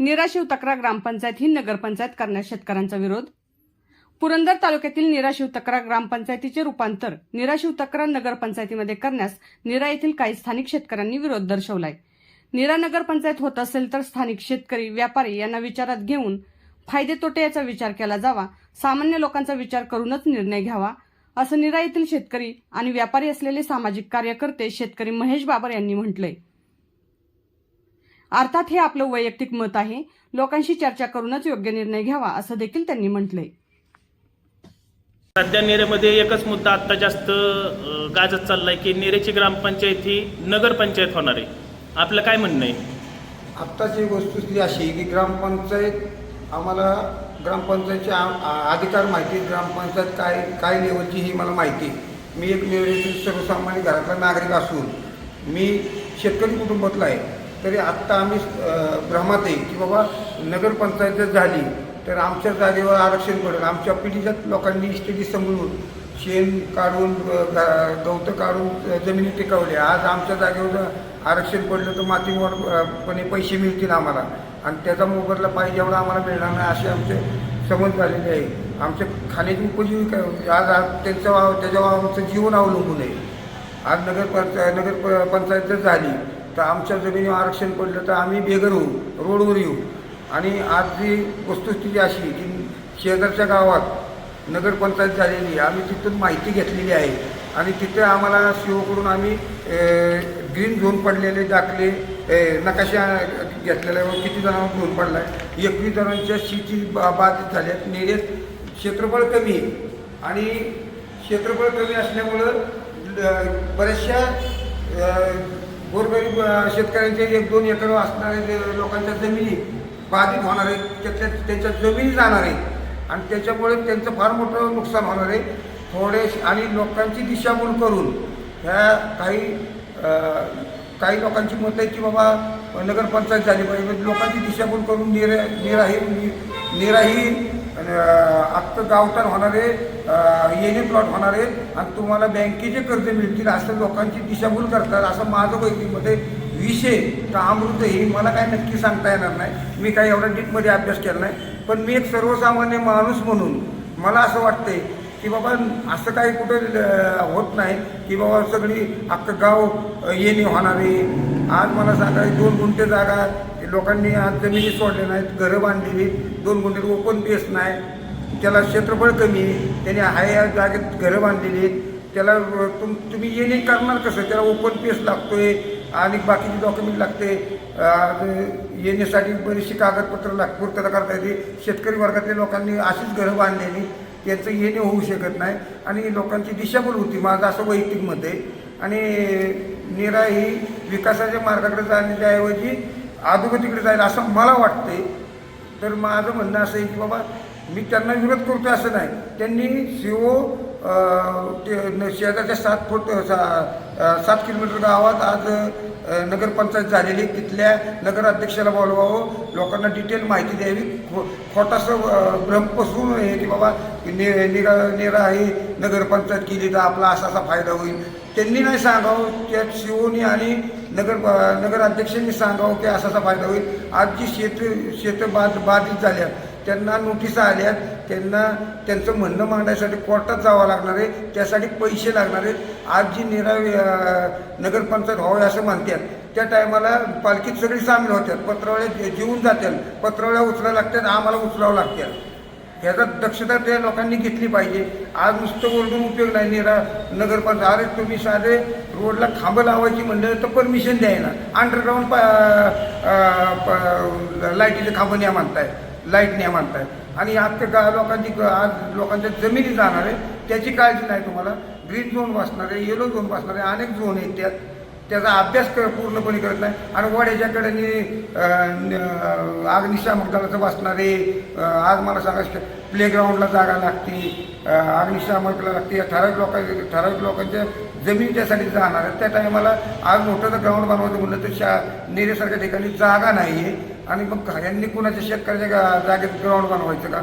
निराशिव तक्रार ग्रामपंचायत ही नगरपंचायत करण्यास शेतकऱ्यांचा विरोध. पुरंदर तालुक्यातील निराशिव तक्रार ग्रामपंचायतीचे रूपांतर निराशिव तक्रार नगरपंचायतीमध्ये करण्यास निरा येथील काही स्थानिक शेतकऱ्यांनी विरोध दर्शवलाय. निरा नगरपंचायत होत असेल तर स्थानिक शेतकरी व्यापारी यांना विचारात घेऊन फायदे तोटे याचा विचार केला जावा. सामान्य लोकांचा विचार करूनच निर्णय घ्यावा. असं निरा येथील शेतकरी आणि व्यापारी असलेले सामाजिक कार्यकर्ते शेतकरी महेश बाबर यांनी म्हटलंय. अर्थात हे आपलं वैयक्तिक मत आहे. लोकांशी चर्चा करूनच योग्य निर्णय घ्यावा असं देखील त्यांनी म्हटलंय. सध्या नेरेमध्ये एकच मुद्दा आत्ता जास्त गाजत चाललाय की नेरेची ग्रामपंचायत ही नगरपंचायत होणार आहे. आपलं काय म्हणणं आहे? आत्ताची वस्तुस्थिती अशी की ग्रामपंचायत आम्हाला ग्रामपंचायतचे अधिकार माहिती. ग्रामपंचायत काय काय लेवलची ही मला माहिती आहे. मी एक सर्वसामान्य घरातला नागरिक असून मी शेतकरी कुटुंबातला आहे. तरी आत्ता आम्ही भ्रमात आहे की बाबा नगरपंचायत जर झाली तर आमच्या जागेवर आरक्षण पडेल. आमच्या पिढीच्या लोकांनी स्थिती समजून शेण काढून गवतं काढून जमिनी टिकवल्या आज आमच्या जागेवर आरक्षण पडलं तर मातीवर पणे पैसे मिळतील आम्हाला. आणि त्याचा मोबदला पाहिजे एवढा आम्हाला मिळणार नाही असे आमचे समज झालेले आहे. आमच्या खाण्याची उपजीविका आज आज त्यांचं त्याच्या वावरचं आमचं जीवन अवलंबून आहे. आज नगर पंचायत नगर प- पंचायत जर झाली. तर आमच्या जमिनीवर आरक्षण पडलं तर आम्ही बेघर होऊ रोडवर येऊ. आणि आज जी वस्तुस्थिती अशी की शेजारच्या गावात नगरपंचायत झालेली आहे. आम्ही तिथून माहिती घेतलेली आहे. आणि तिथे आम्हाला सीओकडून आम्ही ग्रीन झोन पडलेले दाखले नकाशा घेतलेला आहे किती जणांवर झोन पडला आहे एकवीस जणांच्या शेती बा- बाधित झाल्यात. नेरेत क्षेत्रफळ कमी आहे. आणि क्षेत्रफळ कमी असल्यामुळं बऱ्याचशा गोरगरीब शेतकऱ्यांचे एक दोन एकर असणारे लोकांच्या जमिनी बाधित होणार आहेत त्याच्या त्यांच्या जमिनी जाणार आहेत आणि त्याच्यामुळे त्यांचं फार मोठं नुकसान होणार आहे. थोडे आणि लोकांची दिशाभूल करून ह्या काही काही लोकांची मत आहे की बाबा नगरपंचायत झाली पाहिजे. म्हणजे लोकांची दिशाभूल करून निरा निराही निराही आत्ता ही होणार गावठाण होणारे येणे प्लॉट होणारे आणि तुम्हाला बँकेचे कर्ज मिळतील असं लोकांची दिशाभूल करतात. असं माझं वैदिकमध्ये विषय तर अमृत हे मला काय नक्की सांगता येणार नाही. मी काही एवढा डीपमध्ये अभ्यास केला नाही. पण मी एक सर्वसामान्य माणूस म्हणून मला असं वाटतंय की बाबा असं काही कुठं होत नाही की बाबा सगळी अख्खं गाव येणे येणे होणारे. आज मला सांगा दोन गुंठे जागा लोकांनी आज जमिनी सोडल्या नाहीत घरं बांधलेली दोन गुंठे ओपन पेस नाही. त्याला क्षेत्रफळ कमी त्याने हाय या जागेत घरं बांधलेली आहेत. त्याला तुम तुम्ही येणे करणार कसं? त्याला ओपन पेस लागतोय. आणि बाकीचे डॉक्युमेंट लागते. येण्यासाठी बरीचशी कागदपत्र लाग त्याला करता येते. शेतकरी वर्गातल्या लोकांनी अशीच घरं बांधलेली. त्यांचं येणे होऊ शकत नाही. आणि लोकांची दिशाभूल होती. माझं असं वैयक्तिक मत आहे. आणि निरा ही विकासाच्या मार्गाकडे जाण्याच्या ऐवजी अधोगतीकडे जाईल असं मला वाटतंय. तर माझं म्हणणं असं आहे की बाबा मी त्यांना विरोध करतो असं नाही. त्यांनी सीओ ते शेजारच्या सात फूट सा सात किलोमीटर गावात आज नगरपंचायत झालेली तिथल्या नगराध्यक्षाला बोलवावं. लोकांना डिटेल माहिती द्यावी. खो खोटासं भ्रम पसरू नये की बाबा नि निरा निरा आहे नगरपंचायत केली तर आपला असा असा फायदा होईल. त्यांनी नाही सांगावं. त्या शिवोनी आणि नगर नगराध्यक्षांनी सांगावं की असा असा फायदा होईल. आज जी शेत शेत बाद बाधित झाल्या त्यांना नोटिसा आल्यात त्यांना त्यांचं म्हणणं मांडायसाठी कोर्टात जावं लागणार आहे. त्यासाठी पैसे लागणार आहेत. आज जी निरा नगरपंचायत व्हावी असं म्हणतात त्या टायमाला पालखीत सगळी सामील होत्यात पत्रावळ्या जे- जीवन जात्याल पत्रावळ्या उचलायला लागतात. आम्हाला उचलावं लागतात. ह्याचा दक्षता त्या लोकांनी घेतली पाहिजे. आज नुसतं ओरडून उपयोग नाही. निरा नगरपालिका अरे तुम्ही साधे रोडला खांबं लावायची म्हणलं तर परमिशन द्यायना अंडरग्राऊंड लाईटीचे खांबं न्या मानताय लाइट न्या मानताय आणि आजच्या गा लोकांची ग- आज लोकांच्या जमिनी जाणार आहे त्याची काळजी नाही तुम्हाला. ग्रीन झोन वाचणार आहे येलो झोन वाचणार आहे अनेक झोन आहेत त्यात. त्याचा अभ्यास कर पूर्णपणे करत नाही. आणि वड्याच्याकडे अग्निशामक दलाचं बसणारे आज मला सांगा प्लेग्राऊंडला जागा लागते. अग्निशामकला लागते. ठराविक लोकां ठराविक लोकांच्या जमीन त्यासाठी जाणार आहेत. त्या टायमाला आज मोठं जर ग्राउंड बनवायचं म्हणलं तर शा नेरेसारख्या ठिकाणी जागा नाही आहे आणि मग यांनी कुणाच्या शेतकऱ्याच्या गा- जागेत ग्राउंड बनवायचं का?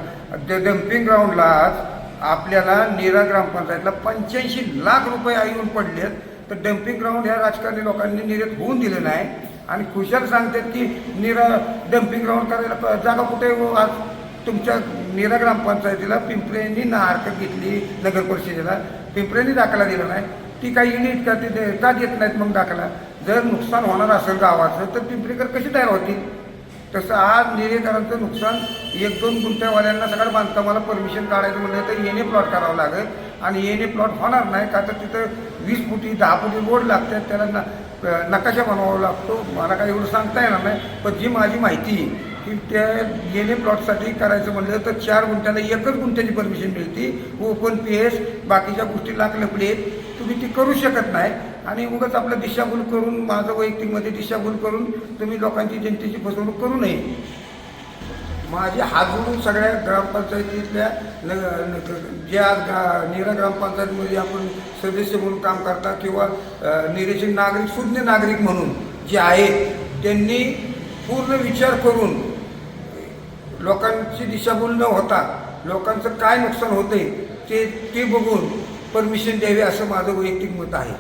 डम्पिंग ग्राउंडला आज आपल्याला नेरा ग्रामपंचायतला पंच्याऐंशी लाख रुपये येऊन पडलेत. तर डम्पिंग ग्राउंड ह्या राजकारणी लोकांनी निर्यात होऊन दिलं नाही आणि खुशाल सांगतात की निरा डम्पिंग ग्राउंड करायला प- जागा कुठे हो? आज तुमच्या निरा ग्रामपंचायतीला पिंपरेंनी ना हरकत घेतली नगर परिषदेला. पिंपरेंनी दाखला दिला नाही. ती काही युनिट का ते दे- का देत नाहीत मग दाखला. जर नुकसान होणार असेल गावाचं तर पिंपरीकर कशी तयार होतील? तसं आज निर्यकरांचं नुकसान एक दोन गुंठ्यावाल्यांना सगळं बांधकामाला परमिशन काढायचं म्हणलं तर येणे प्लॉट करावं लागेल. आणि येणे प्लॉट होणार नाही का तर तिथं वीस फुटी दहा फुटी रोड लागतात त्याला न नकाशा बनवावा लागतो. मला काही एवढं सांगता येणार नाही पण जी माझी माहिती की त्या येणे प्लॉटसाठी करायचं म्हणलं तर चार गुंठ्याला एकच गुंठ्याची परमिशन मिळते. ओपन पी एस बाकीच्या गोष्टी लाख आहेत तुम्ही ती करू शकत नाही. आणि उगाच आपलं दिशाभूल करून माझं वैयक्तिकमध्ये दिशाभूल करून तुम्ही लोकांची जनतेची फसवणूक करू नये. माझे हात जोडून सगळ्या ग्रामपंचायतीतल्या न ज्या निरा ग्रामपंचायतीमध्ये आपण सदस्य म्हणून काम करता किंवा अ, नागरिक शून्य नागरिक म्हणून जे आहेत त्यांनी पूर्ण विचार करून लोकांची दिशाभूल न होता लोकांचं काय नुकसान होतंय ते ते बघून परमिशन द्यावी असं माझं वैयक्तिक मत आहे.